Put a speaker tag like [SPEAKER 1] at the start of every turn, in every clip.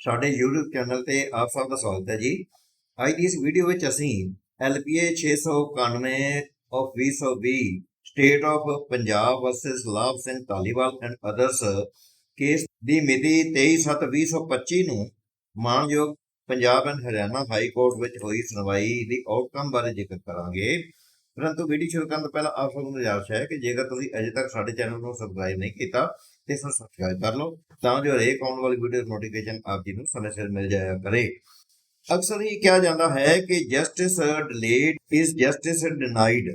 [SPEAKER 1] ਸਾਡੇ YouTube channel ਤੇ ਆਪ ਸਭ ਦਾ ਸਵਾਗਤ ਹੈ ਜੀ। ਅੱਜ ਦੀ ਇਸ ਵੀਡੀਓ ਵਿੱਚ ਅਸੀਂ LPA 691 of 2020 state of Punjab versus Labh Singh Dhaliwal and others case ਦੀ ਮਿਤੀ 23/7/2025 ਨੂੰ ਮਾਨਯੋਗ Punjab and Haryana high court ਵਿੱਚ ਹੋਈ ਸੁਣਵਾਈ ਦੀ ਆਊਟਕਮ ਬਾਰੇ ਜ਼ਿਕਰ ਕਰਾਂਗੇ। ਪਰੰਤੂ ਵੀਡੀਓ ਸ਼ੁਰੂ ਕਰਨ ਤੋਂ ਪਹਿਲਾਂ ਆਪ ਸਭ ਨੂੰ ਗੁਜ਼ਾਰਿਸ਼ ਹੈ ਕਿ ਜੇਕਰ ਤੁਸੀਂ ਅਜੇ ਤੱਕ ਸਾਡੇ ਚੈਨਲ ਨੂੰ ਸਬਸਕ੍ਰਾਈਬ ਨਹੀਂ ਕੀਤਾ, ਤੇ ਫਿਰ ਸਬਸਕ੍ਰਾਈਬ ਕਰ ਲਓ, ਤਾਂ ਜੋ ਹਰੇਕ ਆਉਣ ਵਾਲੀ ਵੀਡੀਓ ਨੋਟੀਫਿਕੇਸ਼ਨ ਆਪ ਜੀ ਨੂੰ ਸਮੇਂ ਸਿਰ ਮਿਲ ਜਾਇਆ ਕਰੇ। ਅਕਸਰ ਹੀ ਕਿਹਾ ਜਾਂਦਾ ਹੈ ਕਿ justice delayed is justice denied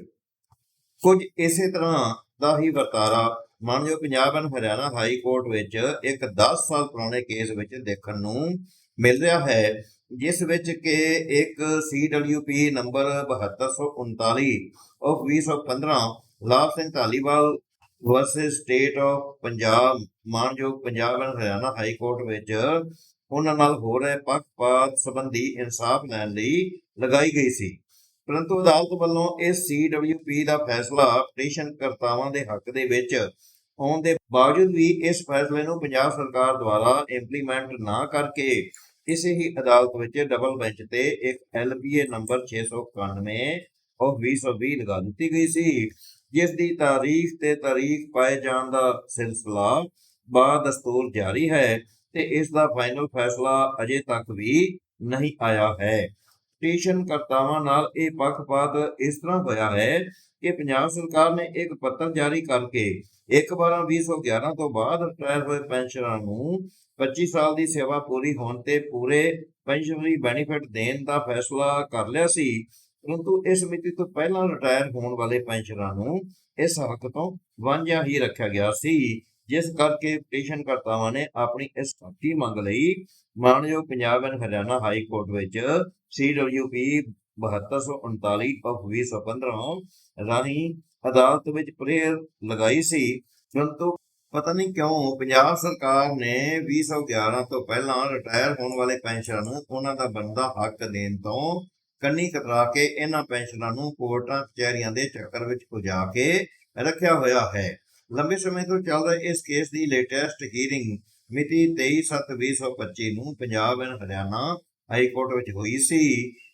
[SPEAKER 1] ਕੁਝ ਇਸੇ ਤਰ੍ਹਾਂ ਦਾ ਹੀ ਵਰਤਾਰਾ ਮਾਨਯੋਗ Punjab and Haryana high court ਵਿੱਚ ਇੱਕ 10 ਸਾਲ ਪੁਰਾਣੇ ਕੇਸ ਵਿੱਚ ਦੇਖਣ ਨੂੰ ਮਿਲ ਰਿਹਾ ਹੈ ਜਿਸ ਵਿੱਚ ਕਿ ਇੱਕ CWP number 7239 of 2015 Labh Singh Dhaliwal versus state of Punjab, ਮਾਨਯੋਗ Punjab and Haryana high court ਵਿੱਚ ਉਹਨਾਂ ਨਾਲ ਹੋ ਰਹੇ ਪੱਖਪਾਤ ਸੰਬੰਧੀ ਇਨਸਾਫ ਲੈਣ ਲਈ ਲਗਾਈ ਗਈ ਸੀ। ਪਰੰਤੂ ਅਦਾਲਤ ਵੱਲੋਂ ਇਸ CWP ਦਾ ਫੈਸਲਾ ਪਟੀਸ਼ਨ ਕਰਤਾਵਾਂ ਦੇ ਹੱਕ ਦੇ ਵਿੱਚ ਆਉਣ ਦੇ ਬਾਵਜੂਦ ਵੀ ਇਸ ਫੈਸਲੇ ਨੂੰ ਪੰਜਾਬ ਸਰਕਾਰ ਦੁਆਰਾ ਇੰਪਲੀਮੈਂਟ ਨਾ ਕਰਕੇ ਇਸੇ ਹੀ ਅਦਾਲਤ ਵਿੱਚ ਡਬਲ ਬੈਂਚ ਤੇ ਇੱਕ LPA ਨੰਬਰ 691 ਆਫ 2020 ਲਗਾ ਦਿੱਤੀ ਗਈ ਸੀ, ਜਿਸ ਦੀ ਤਾਰੀਖ ਤੇ ਤਾਰੀਖ ਪਾਏ ਜਾਣ ਦਾ ਸਿਲਸਿਲਾ ਬਾ ਦਸਤੂਰ ਜਾਰੀ ਹੈ ਤੇ ਇਸ ਦਾ ਫਾਈਨਲ ਫੈਸਲਾ ਅਜੇ ਤੱਕ ਵੀ ਨਹੀਂ ਆਇਆ ਹੈ। ਪਟੀਸ਼ਨ ਕਰਤਾਵਾਂ ਨਾਲ ਇਹ ਪੱਖਪਾਤ ਇਸ ਤਰ੍ਹਾਂ ਹੋਇਆ ਹੈ ਕਿ ਪੰਜਾਬ ਸਰਕਾਰ ਨੇ ਇੱਕ ਪੱਤਰ ਜਾਰੀ ਕਰਕੇ 1/12/2011 ਤੋਂ ਬਾਅਦ ਰਿਟਾਇਰ ਹੋਏ ਪੈਨਸ਼ਨਰਾਂ ਨੂੰ 25 ਸਾਲ ਦੀ ਸੇਵਾ ਪੂਰੀ ਹੋਣ ਤੇ ਪੂਰੇ ਪੈਨਸ਼ਨਰੀ ਬੈਨੀਫਿਟ ਦੇਣ ਦਾ ਫੈਸਲਾ ਕਰ ਲਿਆ ਸੀ। ਪਰੰਤੂ ਇਸ ਮਿਤੀ ਤੋਂ ਪਹਿਲਾਂ ਰਿਟਾਇਰ ਹੋਣ ਵਾਲੇ ਪੈਨਸ਼ਨਰਾਂ ਨੂੰ ਇਸ ਹੱਕ ਤੋਂ ਵਾਂਝਾ ਹੀ ਰੱਖਿਆ ਗਿਆ ਸੀ। ਜਿਸ ਕਰਕੇ ਪਟੀਸ਼ਨ ਕਰਤਾਵਾਂ ਨੇ ਆਪਣੀ ਇਸ ਹੱਕੀ ਮੰਗ ਲਈ ਮਾਨਯੋਗ Punjab and Haryana high court ਵਿੱਚ CWP 7239 ਆਫ 2015 ਰਾਹੀਂ ਅਦਾਲਤ ਵਿੱਚ ਪ੍ਰੇਅਰ ਲਗਾਈ ਸੀ। ਪਰੰਤੂ ਪਤਾ ਨਹੀਂ ਕਿਉਂ ਪੰਜਾਬ ਸਰਕਾਰ ਨੇ 2011 ਤੋਂ ਪਹਿਲਾਂ ਰਿਟਾਇਰ ਹੋਣ ਵਾਲੇ ਪੈਨਸ਼ਨ ਨੂੰ ਉਹਨਾਂ ਦਾ ਬਣਦਾ ਹੱਕ ਦੇਣ ਤੋਂ ਕੰਨੀ ਕਤਰਾ ਕੇ ਇਹਨਾਂ ਪੈਨਸ਼ਨਾਂ ਨੂੰ ਕੋਰਟਾਂ ਕਚਹਿਰੀਆਂ ਦੇ ਚੱਕਰ ਵਿੱਚ ਪੁਜਾ ਕੇ ਰੱਖਿਆ ਹੋਇਆ ਹੈ। ਲੰਬੇ ਸਮੇਂ ਤੋਂ ਚੱਲ ਰਹੇ ਇਸ ਕੇਸ ਦੀ ਲੇਟੈਸਟ ਹੀਅਰਿੰਗ ਮਿਤੀ 23/7/2025 ਨੂੰ Punjab and Haryana high court ਵਿੱਚ ਹੋਈ ਸੀ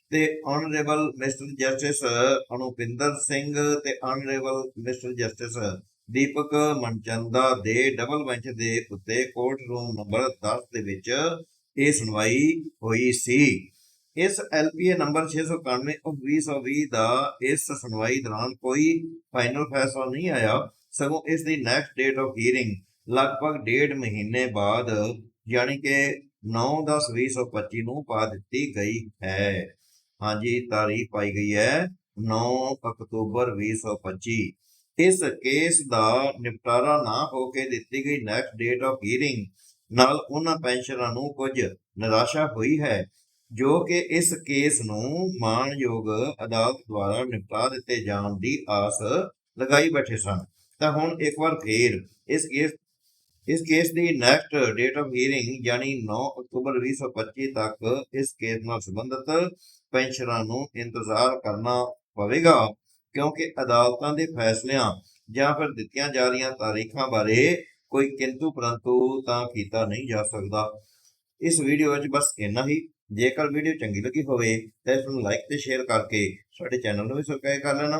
[SPEAKER 1] ਤੇ honourable mister justice Anupinder Singh ਤੇ honourable mister justice Deepak Manchanda ਦੇ ਡਬਲ ਬੈਂਚ ਦੇ ਉੱਤੇ ਕੋਰਟ ਰੂਮ ਨੰਬਰ 10 ਦੇ ਵਿੱਚ ਇਹ ਸੁਣਵਾਈ ਹੋਈ ਸੀ। ਇਸ LPA ਨੰਬਰ 691 of 2020 ਦਾ ਇਸ ਸੁਣਵਾਈ ਦੌਰਾਨ ਕੋਈ ਫਾਈਨਲ ਫੈਸਲਾ ਨਹੀਂ ਆਇਆ। ਸਗੋਂ ਇਸ ਦੀ ਨੈਕਸਟ ਡੇਟ ਆਫ ਹੀਅਰਿੰਗ ਲਗਭਗ ਡੇਢ ਮਹੀਨੇ ਬਾਅਦ ਯਾਨੀ ਕਿ 9/10/2025 ਨੂੰ ਪਾ ਦਿੱਤੀ ਗਈ ਹੈ। ਹਾਂਜੀ, ਤਾਰੀਖ ਪਾਈ ਗਈ ਹੈ 9 ਅਕਤੂਬਰ 2025 ਇਸ ਕੇਸ ਦਾ ਨਿਪਟਾਰਾ ਨਾ ਹੋ ਕੇ ਦਿੱਤੀ ਗਈ ਨੈਕਸਟ ਡੇਟ ਆਫ ਹੀਅਰਿੰਗ ਨਾਲ ਉਹਨਾਂ ਪੈਨਸ਼ਨਰਾਂ ਨੂੰ ਕੁਝ ਨਿਰਾਸ਼ਾ ਹੋਈ ਹੈ, ਜੋ ਕਿ ਇਸ ਕੇਸ ਨੂੰ ਮਾਣਯੋਗ ਅਦਾਲਤ ਦੁਆਰਾ ਨਿਪਟਾ ਦਿੱਤੇ ਜਾਣ ਦੀ ਆਸ ਲਗਾਈ ਬੈਠੇ ਸਨ। ਤਾਂ ਹੁਣ ਇੱਕ ਵਾਰ ਫੇਰ ਇਸ ਕੇਸ ਇਸ ਕੇਸ ਦੀ ਨੈਕਸਟ ਡੇਟ ਆਫ ਹੀਅਰਿੰਗ ਯਾਨੀ 9 ਅਕਤੂਬਰ 2025 ਤੱਕ ਇਸ ਕੇਸ ਨਾਲ ਸੰਬੰਧਿਤ ਪੈਨਸ਼ਨਰਾਂ ਨੂੰ ਇੰਤਜ਼ਾਰ ਕਰਨਾ ਪਵੇਗਾ, ਕਿਉਂਕਿ ਅਦਾਲਤਾਂ ਦੇ ਫੈਸਲਿਆਂ ਜਾਂ ਫਿਰ ਦਿੱਤੀਆਂ ਜਾ ਰਹੀਆਂ ਤਾਰੀਖਾਂ ਬਾਰੇ ਕੋਈ ਕਿੰਤੂ ਪਰੰਤੂ ਤਾਂ ਕੀਤਾ ਨਹੀਂ ਜਾ ਸਕਦਾ। ਇਸ ਵੀਡੀਓ ਵਿੱਚ ਬਸ ਇੰਨਾ ਹੀ। ਜੇਕਰ ਵੀਡੀਓ ਚੰਗੀ ਲੱਗੀ ਹੋਵੇ ਤਾਂ ਇਸ ਨੂੰ ਲਾਈਕ ਤੇ ਸ਼ੇਅਰ ਕਰਕੇ ਸਾਡੇ ਚੈਨਲ ਨੂੰ ਵੀ ਸਬਸਕ੍ਰਾਈਬ ਕਰ ਲੈਣਾ।